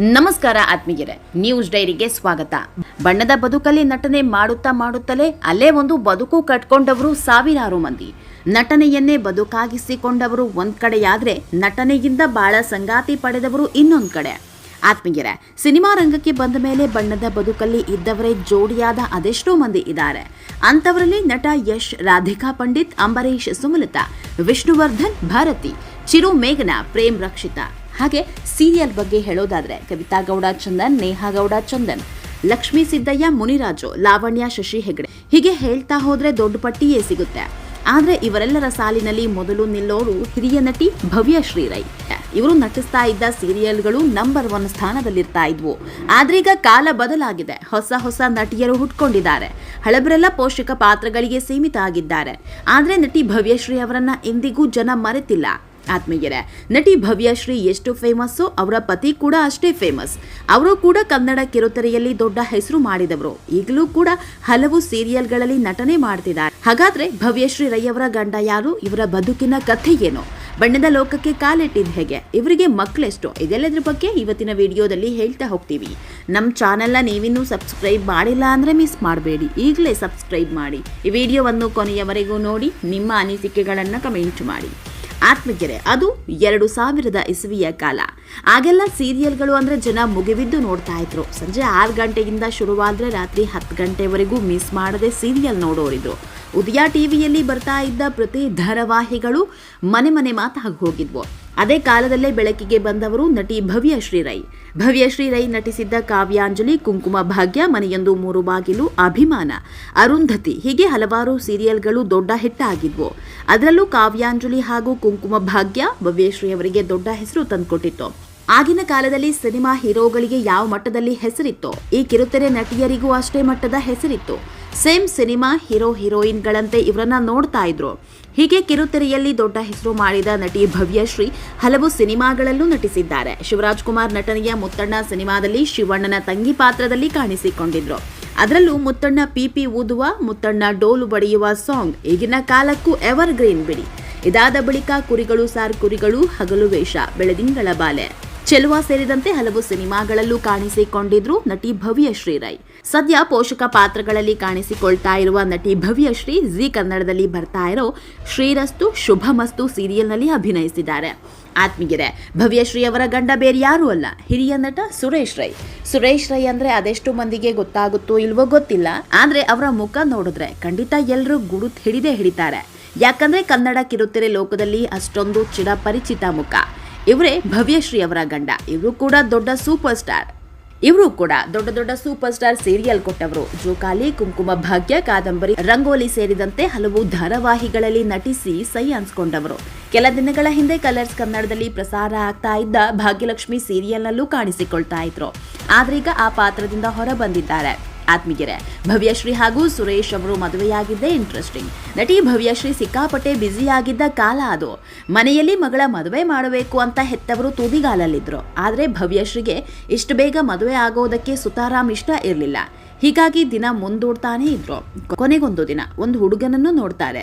ನಮಸ್ಕಾರ ಆತ್ಮೀಯರೇ, ನ್ಯೂಸ್ ಡೈರಿಗೆ ಸ್ವಾಗತ. ಬಣ್ಣದ ಬದುಕಲ್ಲಿ ನಟನೆ ಮಾಡುತ್ತಾ ಮಾಡುತ್ತಲೇ ಅಲ್ಲೇ ಒಂದು ಬದುಕು ಕಟ್ಕೊಂಡವರು ಸಾವಿರಾರು ಮಂದಿ. ನಟನೆಯನ್ನೇ ಬದುಕಾಗಿಸಿಕೊಂಡವರು ಒಂದ್ ಕಡೆಯಾದ್ರೆ ನಟನೆಯಿಂದ ಬಹಳ ಸಂಗಾತಿ ಪಡೆದವರು ಇನ್ನೊಂದ್ ಕಡೆ. ಆತ್ಮೀಯರೇ, ಸಿನಿಮಾ ರಂಗಕ್ಕೆ ಬಂದ ಮೇಲೆ ಬಣ್ಣದ ಬದುಕಲ್ಲಿ ಇದ್ದವರೇ ಜೋಡಿಯಾದ ಅದೆಷ್ಟೋ ಮಂದಿ ಇದ್ದಾರೆ. ಅಂತವರಲ್ಲಿ ನಟ ಯಶ್, ರಾಧಿಕಾ ಪಂಡಿತ್ ಅಂಬರೀಶ್ ಸುಮಲತಾ, ವಿಷ್ಣುವರ್ಧನ್, ಭಾರತಿ. ಚಿರು ಮೇಘನ ಪ್ರೇಮ್ ರಕ್ಷಿತಾ. ಹಾಗೆ ಸೀರಿಯಲ್ ಬಗ್ಗೆ ಹೇಳೋದಾದ್ರೆ ಕವಿತಾ ಗೌಡ, ಚಂದನ್, ನೇಹಾ ಗೌಡ, ಚಂದನ್, ಲಕ್ಷ್ಮೀ ಸಿದ್ದಯ್ಯ, ಮುನಿರಾಜು, ಲಾವಣ್ಯ, ಶಶಿ ಹೆಗಡೆ. ಹೀಗೆ ಹೇಳ್ತಾ ಹೋದ್ರೆ ದೊಡ್ಡ ಪಟ್ಟಿಯೇ ಸಿಗುತ್ತೆ. ಆದ್ರೆ ಇವರೆಲ್ಲರ ಸಾಲಿನಲ್ಲಿ ಮೊದಲು ನಿಲ್ಲೋರು ಹಿರಿಯ ನಟಿ ಭವ್ಯ ಶ್ರೀರೈ. ಇವರು ನಟಿಸ್ತಾ ಇದ್ದ ಸೀರಿಯಲ್ಗಳು ನಂಬರ್ ಒನ್ ಸ್ಥಾನದಲ್ಲಿರ್ತಾ ಇದ್ವು. ಆದ್ರೀಗ ಕಾಲ ಬದಲಾಗಿದೆ. ಹೊಸ ಹೊಸ ನಟಿಯರು ಹುಟ್ಕೊಂಡಿದ್ದಾರೆ. ಹಳಬರೆಲ್ಲ ಪೋಷಕ ಪಾತ್ರಗಳಿಗೆ ಸೀಮಿತ ಆಗಿದ್ದಾರೆ. ಆದ್ರೆ ನಟಿ ಭವ್ಯಶ್ರೀ ಅವರನ್ನ ಎಂದಿಗೂ ಜನ ಮರೆತಿಲ್ಲ. ಆತ್ಮೀಯರೇ, ನಟಿ ಭವ್ಯಶ್ರೀ ಎಷ್ಟು ಫೇಮಸ್ಸೋ? ಅವರ ಪತಿ ಕೂಡ ಅಷ್ಟೇ ಫೇಮಸ್. ಅವರು ಕೂಡ ಕನ್ನಡ ಕಿರುತೆರೆಯಲ್ಲಿ ದೊಡ್ಡ ಹೆಸರು ಮಾಡಿದವರು. ಈಗಲೂ ಕೂಡ ಹಲವು ಸೀರಿಯಲ್ಗಳಲ್ಲಿ ನಟನೆ ಮಾಡ್ತಿದ್ದಾರೆ. ಹಾಗಾದ್ರೆ ಭವ್ಯಶ್ರೀ ರೈಯವರ ಗಂಡ ಯಾರು? ಇವರ ಬದುಕಿನ ಕಥೆ ಏನು? ಬಣ್ಣದ ಲೋಕಕ್ಕೆ ಕಾಲಿಟ್ಟಿದ್ದು ಹೇಗೆ? ಇವರಿಗೆ ಮಕ್ಕಳೆಷ್ಟು ಇದೆಲ್ಲದ್ರ ಬಗ್ಗೆ ಇವತ್ತಿನ ವಿಡಿಯೋದಲ್ಲಿ ಹೇಳ್ತಾ ಹೋಗ್ತೀವಿ. ನಮ್ಮ ಚಾನೆಲ್ನ ನೀವಿನ್ನೂ ಸಬ್ಸ್ಕ್ರೈಬ್ ಮಾಡಿಲ್ಲ ಅಂದರೆ ಮಿಸ್ ಮಾಡಬೇಡಿ. ಈಗಲೇ ಸಬ್ಸ್ಕ್ರೈಬ್ ಮಾಡಿ. ಈ ವಿಡಿಯೋವನ್ನು ಕೊನೆಯವರೆಗೂ ನೋಡಿ, ನಿಮ್ಮ ಅನಿಸಿಕೆಗಳನ್ನು ಕಮೆಂಟ್ ಮಾಡಿ. ಆತ್ಮಗೆರೆ. ಅದು ಎರಡು ಸಾವಿರದ ಇಸವಿಯ ಕಾಲ. ಆಗೆಲ್ಲ ಸೀರಿಯಲ್ಗಳು ಅಂದ್ರೆ ಜನ ಮುಗಿಬಿದ್ದು ನೋಡ್ತಾ ಇದ್ರು. ಸಂಜೆ ಆರು ಗಂಟೆಯಿಂದ ಶುರುವಾದ್ರೆ ರಾತ್ರಿ ಹತ್ತು ಗಂಟೆವರೆಗೂ ಮಿಸ್ ಮಾಡದೆ ಸೀರಿಯಲ್ ನೋಡೋರಿದ್ರು. ಉದಯ ಟಿವಿಯಲ್ಲಿ ಬರ್ತಾ ಇದ್ದ ಪ್ರತಿ ಧಾರಾವಾಹಿಗಳು ಮನೆ ಮನೆ ಮಾತಾಗಿ ಹೋಗಿದ್ವು. ಅದೇ ಕಾಲದಲ್ಲೇ ಬೆಳಕಿಗೆ ಬಂದವರು ನಟಿ ಭವ್ಯ ಶ್ರೀರೈ. ಭವ್ಯ ಶ್ರೀರೈ ನಟಿಸಿದ್ದ ಕಾವ್ಯಾಂಜಲಿ, ಕುಂಕುಮ ಭಾಗ್ಯ, ಮನೆಯೊಂದು ಮೂರು ಬಾಗಿಲು, ಅಭಿಮಾನ. ಅರುಂಧತಿ ಹೀಗೆ ಹಲವಾರು ಸೀರಿಯಲ್ಗಳು ದೊಡ್ಡ ಹಿಟ್ಟಾಗಿದ್ವು ಅದರಲ್ಲೂ ಕಾವ್ಯಾಂಜಲಿ ಹಾಗೂ ಕುಂಕುಮ ಭಾಗ್ಯ ಭವ್ಯಶ್ರೀ ಅವರಿಗೆ ದೊಡ್ಡ ಹೆಸರು ತಂದುಕೊಟ್ಟಿತ್ತು. ಆಗಿನ ಕಾಲದಲ್ಲಿ ಸಿನಿಮಾ ಹೀರೋಗಳಿಗೆ ಯಾವ ಮಟ್ಟದಲ್ಲಿ ಹೆಸರಿತ್ತೋ, ಈ ಕಿರುತೆರೆ ನಟಿಯರಿಗೂ ಅಷ್ಟೇ ಮಟ್ಟದ ಹೆಸರಿತ್ತು. ಸೇಮ್ ಸಿನಿಮಾ ಹೀರೋ ಹೀರೋಯಿನ್ಗಳಂತೆ ಇವರನ್ನ ನೋಡ್ತಾ ಇದ್ರು. ಹೀಗೆ ಕಿರುತೆರೆಯಲ್ಲಿ ದೊಡ್ಡ ಹೆಸರು ಮಾಡಿದ ನಟಿ ಭವ್ಯಶ್ರೀ ಹಲವು ಸಿನಿಮಾಗಳಲ್ಲೂ ನಟಿಸಿದ್ದಾರೆ. ಶಿವರಾಜ್ ಕುಮಾರ್ ನಟನೆಯ ಮುತ್ತಣ್ಣ ಸಿನಿಮಾದಲ್ಲಿ ಶಿವಣ್ಣನ ತಂಗಿ ಪಾತ್ರದಲ್ಲಿ ಕಾಣಿಸಿಕೊಂಡಿದ್ರು. ಅದರಲ್ಲೂ ಮುತ್ತಣ್ಣ ಪಿಪಿ ಊದುವ, ಮುತ್ತಣ್ಣ ಡೋಲು ಬಡಿಯುವ ಸಾಂಗ್ ಈಗಿನ ಕಾಲಕ್ಕೂ ಎವರ್ ಗ್ರೀನ್ ಬಿಡಿ. ಇದಾದ ಬಳಿಕ ಕುರಿಗಳು ಸಾರ್ ಕುರಿಗಳು ಹಗಲು ವೇಷ ಬೆಳದಿಂಗಳ ಬಾಲೆ. ಚೆಲುವ ಸೇರಿದಂತೆ ಹಲವು ಸಿನಿಮಾಗಳಲ್ಲೂ ಕಾಣಿಸಿಕೊಂಡಿದ್ರು ನಟಿ ಭವ್ಯ ಶ್ರೀರೈ. ಸದ್ಯ ಪೋಷಕ ಪಾತ್ರಗಳಲ್ಲಿ ಕಾಣಿಸಿಕೊಳ್ತಾ ಇರುವ ನಟಿ ಭವ್ಯ ಶ್ರೀ ಜಿ ಕನ್ನಡದಲ್ಲಿ ಬರ್ತಾ ಇರೋ ಶ್ರೀರಸ್ತು ಶುಭಮಸ್ತು ಸೀರಿಯಲ್ನಲ್ಲಿ ಅಭಿನಯಿಸಿದ್ದಾರೆ. ಆತ್ಮೀಯರೇ ಭವ್ಯಶ್ರೀ ಅವರ ಗಂಡ ಬೇರೆ ಯಾರೂ ಅಲ್ಲ, ಹಿರಿಯ ನಟ ಸುರೇಶ್ ರೈ. ಸುರೇಶ್ ರೈ ಅಂದ್ರೆ ಅದೆಷ್ಟು ಮಂದಿಗೆ ಗೊತ್ತಾಗುತ್ತೋ ಇಲ್ವೋ ಗೊತ್ತಿಲ್ಲ, ಆದ್ರೆ ಅವರ ಮುಖ ನೋಡಿದ್ರೆ ಖಂಡಿತ ಎಲ್ಲರೂ ಗುಡು ಹಿಡಿದೇ ಹಿಡಿತಾರೆ. ಯಾಕಂದ್ರೆ ಕನ್ನಡ ಕಿರುತೆರೆ ಲೋಕದಲ್ಲಿ ಅಷ್ಟೊಂದು ಚಿರಪರಿಚಿತ ಮುಖ. ಇವರೇ ಭವ್ಯಶ್ರೀ ಅವರ ಗಂಡ. ಇವರು ಕೂಡ ದೊಡ್ಡ ಸೂಪರ್ ಸ್ಟಾರ್. ಇವರು ಕೂಡ ದೊಡ್ಡ ದೊಡ್ಡ ಸೂಪರ್ ಸ್ಟಾರ್ ಸೀರಿಯಲ್ ಕೊಟ್ಟವರು. ಜೋಕಾಲಿ, ಕುಂಕುಮ ಭಾಗ್ಯ, ಕಾದಂಬರಿ, ರಂಗೋಲಿ ಸೇರಿದಂತೆ ಹಲವು ಧಾರಾವಾಹಿಗಳಲ್ಲಿ ನಟಿಸಿ ಸೈ ಅನ್ಸ್ಕೊಂಡವರು. ಕೆಲ ದಿನಗಳ ಹಿಂದೆ ಕಲರ್ಸ್ ಕನ್ನಡದಲ್ಲಿ ಪ್ರಸಾರ ಆಗ್ತಾ ಇದ್ದ ಭಾಗ್ಯಲಕ್ಷ್ಮಿ ಸೀರಿಯಲ್ನಲ್ಲೂ ಕಾಣಿಸಿಕೊಳ್ತಾ ಇದ್ರು. ಆದ್ರೀಗ ಆ ಪಾತ್ರದಿಂದ ಹೊರ ಬಂದಿದ್ದಾರೆ. ಆತ್ಮೀಯರೇ, ಭವ್ಯಶ್ರೀ ಹಾಗೂ ಸುರೇಶ್ ಅವರು ಮದುವೆಯಾಗಿದ್ದೇ ಇಂಟ್ರೆಸ್ಟಿಂಗ್ ನಟಿ ಭವ್ಯಶ್ರೀ ಸಿಕ್ಕಾಪಟ್ಟೆ ಬ್ಯುಸಿಯಾಗಿದ್ದ ಕಾಲ ಅದು. ಮನೆಯಲ್ಲಿ ಮಗಳ ಮದುವೆ ಮಾಡಬೇಕು ಅಂತ ಹೆತ್ತವರು ತೂದಿಗಾಲಲ್ಲಿದ್ದರು ಆದರೆ ಭವ್ಯಶ್ರೀಗೆ ಇಷ್ಟು ಬೇಗ ಮದುವೆ ಆಗೋದಕ್ಕೆ ಸುತಾರಾಮ್ ಇಷ್ಟ ಇರಲಿಲ್ಲ. ಹೀಗಾಗಿ ದಿನ ಮುಂದೂಡ್ತಾನೇ ಇದ್ರು. ಕೊನೆಗೊಂದು ದಿನ ಒಂದು ಹುಡುಗನನ್ನು ನೋಡ್ತಾರೆ.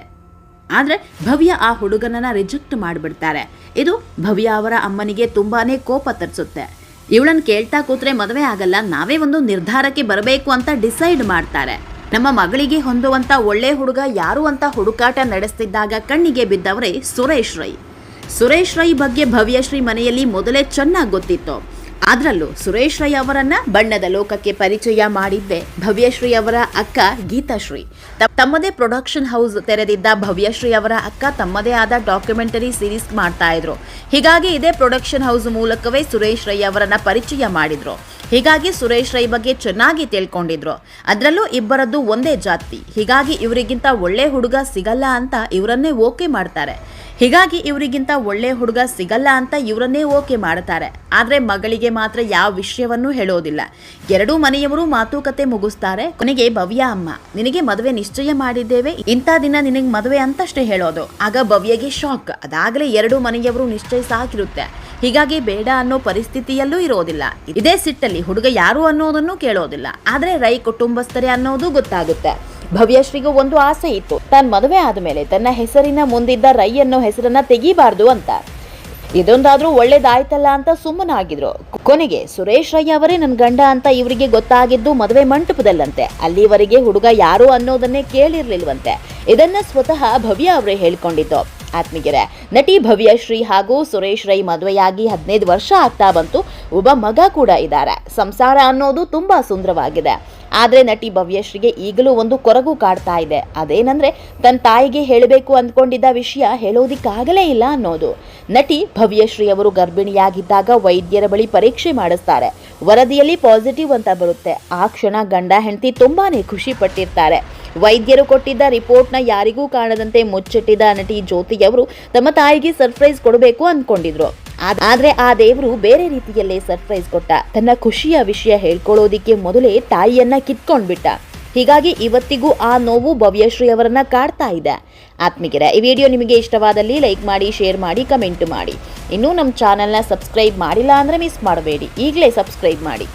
ಆದರೆ ಭವ್ಯ ಆ ಹುಡುಗನನ್ನ ರಿಜೆಕ್ಟ್ ಮಾಡಿಬಿಡ್ತಾರೆ. ಇದು ಭವ್ಯ ಅವರ ಅಮ್ಮನಿಗೆ ತುಂಬಾನೇ ಕೋಪ ತರಿಸುತ್ತೆ. ಇವಳನ್ನ ಕೇಳ್ತಾ ಕೂತ್ರೆ ಮದುವೆ ಆಗಲ್ಲ, ನಾವೇ ಒಂದು ನಿರ್ಧಾರಕ್ಕೆ ಬರಬೇಕು ಅಂತ ಡಿಸೈಡ್ ಮಾಡ್ತಾರೆ. ನಮ್ಮ ಮಗಳಿಗೆ ಹೊಂದುವಂಥ ಒಳ್ಳೆ ಹುಡುಗ ಯಾರು ಅಂತ ಹುಡುಕಾಟ ನಡೆಸ್ತಿದ್ದಾಗ ಕಣ್ಣಿಗೆ ಬಿದ್ದವರೇ ಸುರೇಶ್ ರೈ. ಸುರೇಶ್ ರೈ ಬಗ್ಗೆ ಭವ್ಯಶ್ರೀ ಮನೆಯಲ್ಲಿ ಮೊದಲೇ ಚೆನ್ನಾಗಿ ಗೊತ್ತಿತ್ತು. ಅದರಲ್ಲೂ ಸುರೇಶ್ ರೈ ಅವರನ್ನ ಬಣ್ಣದ ಲೋಕಕ್ಕೆ ಪರಿಚಯ ಮಾಡಿದ್ದೆ. ಭವ್ಯಶ್ರೀ ಅವರ ಅಕ್ಕ ಗೀತಾಶ್ರೀ ತಮ್ಮದೇ ಪ್ರೊಡಕ್ಷನ್ ಹೌಸ್ ತೆರೆದಿದ್ದ ಭವ್ಯಶ್ರೀ ಅವರ ಅಕ್ಕ ತಮ್ಮದೇ ಆದ ಡಾಕ್ಯುಮೆಂಟರಿ ಸೀರೀಸ್ ಮಾಡ್ತಾ ಇದ್ರು. ಹೀಗಾಗಿ ಇದೇ ಪ್ರೊಡಕ್ಷನ್ ಹೌಸ್ ಮೂಲಕವೇ ಸುರೇಶ್ ರೈ ಅವರನ್ನ ಪರಿಚಯ ಮಾಡಿದ್ರು. ಹೀಗಾಗಿ ಸುರೇಶ್ ರೈ ಬಗ್ಗೆ ಚೆನ್ನಾಗಿ ತಿಳ್ಕೊಂಡಿದ್ರು. ಅದರಲ್ಲೂ ಇಬ್ಬರದ್ದು ಒಂದೇ ಜಾತಿ. ಹೀಗಾಗಿ ಇವರಿಗಿಂತ ಒಳ್ಳೆ ಹುಡುಗ ಸಿಗಲ್ಲ ಅಂತ ಇವರನ್ನೇ ಓಕೆ ಮಾಡ್ತಾರೆ. ಹೀಗಾಗಿ ಇವರಿಗಿಂತ ಒಳ್ಳೆ ಹುಡುಗ ಸಿಗಲ್ಲ ಅಂತ ಇವರನ್ನೇ ಓಕೆ ಮಾಡುತ್ತಾರೆ. ಆದರೆ ಮಗಳಿಗೆ ಮಾತ್ರ ಯಾವ ವಿಷಯವನ್ನೂ ಹೇಳೋದಿಲ್ಲ. ಎರಡೂ ಮನೆಯವರು ಮಾತುಕತೆ ಮುಗಿಸ್ತಾರೆ. ಕೊನೆಗೆ ಭವ್ಯ ಅಮ್ಮ. ನಿನಗೆ ಮದುವೆ ನಿಶ್ಚಯ ಮಾಡಿದ್ದೇವೆ. ಇಂಥ ದಿನ ನಿನಗೆ ಮದುವೆ ಅಂತಷ್ಟೇ ಹೇಳೋದು. ಆಗ ಭವ್ಯಗೆ ಶಾಕ್. ಅದಾಗಲೇ ಎರಡು ಮನೆಯವರು ನಿಶ್ಚಯ ಸಾಕಿರುತ್ತೆ. ಹೀಗಾಗಿ ಬೇಡ ಅನ್ನೋ ಪರಿಸ್ಥಿತಿಯಲ್ಲೂ ಇರೋದಿಲ್ಲ. ಇದೇ ಸಿಟ್ಟಲ್ಲಿ ಹುಡುಗ ಯಾರು ಅನ್ನೋದನ್ನು ಕೇಳೋದಿಲ್ಲ. ಆದರೆ ರೈ ಕುಟುಂಬಸ್ಥರೇ ಅನ್ನೋದು ಗೊತ್ತಾಗುತ್ತೆ. ಭವ್ಯಶ್ರೀಗೂ ಒಂದು ಆಸೆ ಇತ್ತು. ತನ್ನ ಮದುವೆ ಆದ ಮೇಲೆ ತನ್ನ ಹೆಸರಿನ ಮುಂದಿದ್ದ ರೈ ಅನ್ನೋ ಹೆಸರನ್ನ ತೆಗಿಬಾರ್ದು ಅಂತ. ಇದೊಂದಾದ್ರೂ ಒಳ್ಳೇದಾಯ್ತಲ್ಲ ಅಂತ ಸುಮ್ಮನಾಗಿದ್ರು. ಕೊನೆಗೆ ಸುರೇಶ್ ರೈ ಅವರೇ ನನ್ನ ಗಂಡ ಅಂತ ಇವರಿಗೆ ಗೊತ್ತಾಗಿದ್ದು ಮದುವೆ ಮಂಟಪದಲ್ಲಂತೆ. ಅಲ್ಲಿವರೆಗೆ ಹುಡುಗ ಯಾರು ಅನ್ನೋದನ್ನೇ ಕೇಳಿರ್ಲಿಲ್ವಂತೆ. ಇದನ್ನ ಸ್ವತಃ ಭವ್ಯ ಅವರೇ ಹೇಳ್ಕೊಂಡಿದ್ದು. ಆತ್ಮೀಗೆರೆ ನಟಿ ಭವ್ಯ ಶ್ರೀ ಹಾಗೂ ಸುರೇಶ್ ರೈ ಮದುವೆಯಾಗಿ ಹದಿನೈದು ವರ್ಷ ಆಗ್ತಾ ಬಂತು. ಒಬ್ಬ ಮಗ ಕೂಡ ಇದ್ದಾರೆ. ಸಂಸಾರ ಅನ್ನೋದು ತುಂಬಾ ಸುಂದರವಾಗಿದೆ. ಆದ್ರೆ ನಟಿ ಭವ್ಯಶ್ರೀಗೆ ಈಗಲೂ ಒಂದು ಕೊರಗು ಕಾಡ್ತಾ ಇದೆ. ಅದೇನಂದ್ರೆ ತನ್ನ ತಾಯಿಗೆ ಹೇಳಬೇಕು ಅಂದ್ಕೊಂಡಿದ್ದ ವಿಷಯ ಹೇಳೋದಿಕ್ಕಾಗಲೇ ಇಲ್ಲ ಅನ್ನೋದು. ನಟಿ ಭವ್ಯಶ್ರೀ ಅವರು ಗರ್ಭಿಣಿಯಾಗಿದ್ದಾಗ ವೈದ್ಯರ ಬಳಿ ಪರೀಕ್ಷೆ ಮಾಡಿಸ್ತಾರೆ. ವರದಿಯಲ್ಲಿ ಪಾಸಿಟಿವ್ ಅಂತ ಬರುತ್ತೆ. ಆ ಕ್ಷಣ ಗಂಡ ಹೆಂಡತಿ ತುಂಬಾ ಖುಷಿ ಪಟ್ಟಿರ್ತಾರೆ. ವೈದ್ಯರು ಕೊಟ್ಟಿದ್ದ ರಿಪೋರ್ಟ್ನ ಯಾರಿಗೂ ಕಾಣದಂತೆ ಮುಚ್ಚಿಟ್ಟಿದ್ದ ನಟಿ ಜ್ಯೋತಿಯವರು ತಮ್ಮ ತಾಯಿಗೆ ಸರ್ಪ್ರೈಸ್ ಕೊಡಬೇಕು ಅಂದ್ಕೊಂಡಿದ್ರು. ಆದ್- ಆದ್ರೆ ಆ ದೇವರು ಬೇರೆ ರೀತಿಯಲ್ಲೇ ಸರ್ಪ್ರೈಸ್ ಕೊಟ್ಟ. ತನ್ನ ಖುಷಿಯ ವಿಷಯ ಹೇಳ್ಕೊಳ್ಳೋದಿಕ್ಕೆ ಮೊದಲೇ ತಾಯಿಯನ್ನ ಕಿತ್ಕೊಂಡ್ಬಿಟ್ಟ. ಹೀಗಾಗಿ ಇವತ್ತಿಗೂ ಆ ನೋವು ಭವ್ಯಶ್ರೀ ಅವರನ್ನ ಕಾಡ್ತಾ ಇದೆ. ಆತ್ಮಿಕರ ಈ ವಿಡಿಯೋ ನಿಮಗೆ ಇಷ್ಟವಾದಲ್ಲಿ ಲೈಕ್ ಮಾಡಿ, ಶೇರ್ ಮಾಡಿ, ಕಮೆಂಟ್ ಮಾಡಿ. ಇನ್ನೂ ನಮ್ಮ ಚಾನೆಲ್ನ ಸಬ್ಸ್ಕ್ರೈಬ್ ಮಾಡಿಲ್ಲ ಅಂದ್ರೆ ಮಿಸ್ ಮಾಡಬೇಡಿ. ಈಗಲೇ ಸಬ್ಸ್ಕ್ರೈಬ್ ಮಾಡಿ.